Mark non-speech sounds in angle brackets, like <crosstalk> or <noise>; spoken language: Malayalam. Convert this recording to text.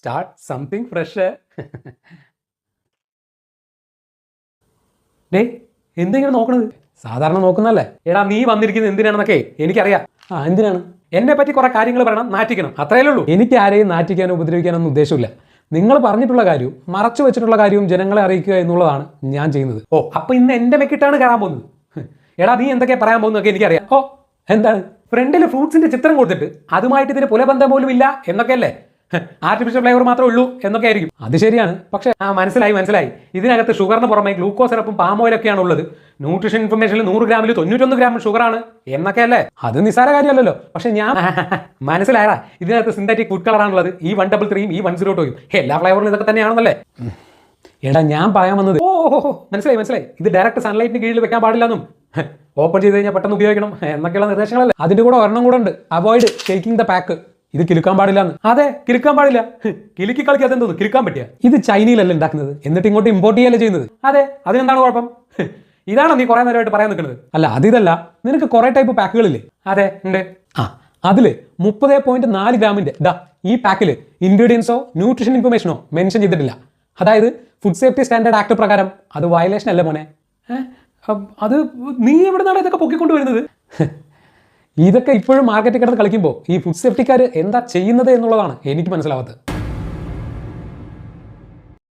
സ്റ്റാർട്ട് സംതിങ് ഫ്രഷ് ഡേ എന്തെങ്കിലും നോക്കണത്? സാധാരണ നോക്കുന്നല്ലേ എടാ നീ വന്നിരിക്കുന്നത് എന്തിനാണെന്നൊക്കെ എനിക്കറിയാം. ആ എന്തിനാണ്? എന്നെ പറ്റി കുറെ കാര്യങ്ങൾ പറയണം നാറ്റിക്കണം. അത്രയല്ലേ ഉള്ളൂ. എനിക്ക് ആരെയും നാറ്റിക്കാനോ ഉപദ്രവിക്കാനോ ഒന്നും ഉദ്ദേശമില്ല. നിങ്ങൾ പറഞ്ഞിട്ടുള്ള കാര്യവും മറച്ചു വെച്ചിട്ടുള്ള കാര്യവും ജനങ്ങളെ അറിയിക്കുക എന്നുള്ളതാണ് ഞാൻ ചെയ്യുന്നത്. ഓ അപ്പൊ ഇന്ന് എന്റെ മെക്കിട്ടാണ് കയറാൻ പോകുന്നത്. <laughs> എടാ നീ എന്തൊക്കെ പറയാൻ പോകുന്നതൊക്കെ എനിക്കറിയാം. ഓ എന്താണ്? ഫ്രണ്ടിൽ ഫ്രൂട്ട്സിന്റെ ചിത്രം കൊടുത്തിട്ട് അതുമായിട്ട് ഇതിന് പുലബന്ധം പോലും ഇല്ല എന്നൊക്കെയല്ലേ ആർട്ടിഫിഷ്യൽ ഫ്ലേവർ മാത്രമേ ഉള്ളൂ എന്നൊക്കെ ആയിരിക്കും. അത് ശരിയാണ്. പക്ഷേ ആ മനസ്സിലായി മനസ്സിലായി. ഇതിനകത്ത് ഷുഗറിന് പുറമെ ഗ്ലൂക്കോസ് സിറപ്പും പാം ഓയിലൊക്കെയാണ് ഉള്ളത്. ന്യൂട്രീഷൻ ഇൻഫർമേഷനിൽ നൂറ് ഗ്രാമിൽ തൊണ്ണൂറ്റൊന്ന് ഗ്രാം ഷുഗറാണ് എന്നൊക്കെ അല്ലേ? അത് നിസ്സാര കാര്യമല്ലല്ലോ. പക്ഷെ ഞാൻ <laughs> മനസ്സിലായടാ ഇതിനകത്ത് സിന്തറ്റിക് ഫുഡ് കളറാണുള്ളത് ഈ വൺ ഡബിൾ ത്രീയും ഈ വൺ സീറോ ടൂയും എല്ലാ ഫ്ലേവറിലും ഇതൊക്കെ തന്നെയാണെന്നല്ലേ? എടാ ഞാൻ പറയാൻ വന്നത് ഓ മനസ്സിലായി മനസ്സിലായി. ഇത് ഡയറക്റ്റ് സൺലൈറ്റിന് കീഴിൽ വെക്കാൻ പാടില്ലെന്നും ഓപ്പൺ ചെയ്ത് കഴിഞ്ഞാൽ പെട്ടെന്ന് ഉപയോഗിക്കണം എന്നൊക്കെയുള്ള നിർദ്ദേശങ്ങളല്ലേ? അതിന്റെ കൂടെ ഒരെണ്ണം കൂടെ ഉണ്ട്. അവോയ്ഡ് ഷേക്കിംഗ് ദ പാക്ക് ഇത് കിലുക്കാൻ പാടില്ല എന്ന് അതെ കിലുക്കാൻ പാടില്ല. കിലുക്കി കളിക്കാതെ അതെന്തോ കിലുക്കാൻ പറ്റിയ. ഇത് ചൈനയിലല്ല ഉണ്ടാക്കുന്നത്. എന്നിട്ട് ഇങ്ങോട്ട് ഇമ്പോർട്ട് ചെയ്യല്ലേ ചെയ്യുന്നത്. അതെ അതിനെന്താണ് കുഴപ്പം? ഇതാണോ നീ കുറെ നേരമായിട്ട് പറയാൻ നിൽക്കുന്നത്? അല്ല അതിതല്ല. നിനക്ക് കുറെ ടൈപ്പ് പാക്കുകളില്ലേ അതെ ഉണ്ട്. ആ അതിൽ മുപ്പത് പോയിന്റ് നാല് ഗ്രാമിന്റെ ദാ ഈ പാക്കിൽ ഇൻഗ്രീഡിയൻസോ ന്യൂട്രീഷൻ ഇൻഫർമേഷനോ മെൻഷൻ ചെയ്തിട്ടില്ല. അതായത് ഫുഡ് സേഫ്റ്റി സ്റ്റാൻഡേർഡ് ആക്ട് പ്രകാരം. അത് വയലേഷൻ അല്ലേ മോനെ? അത് നീ എവിടെ നിന്നാണ് ഇതൊക്കെ പൊക്കിക്കൊണ്ട് വരുന്നത് ഇതൊക്കെ ഇപ്പോഴും മാർക്കറ്റിൽ കിടന്ന് കളിക്കുമ്പോൾ ഈ ഫുഡ് സേഫ്റ്റിക്കാർ എന്താ ചെയ്യുന്നത് എന്നുള്ളതാണ് എനിക്ക് മനസ്സിലാവാത്തത്.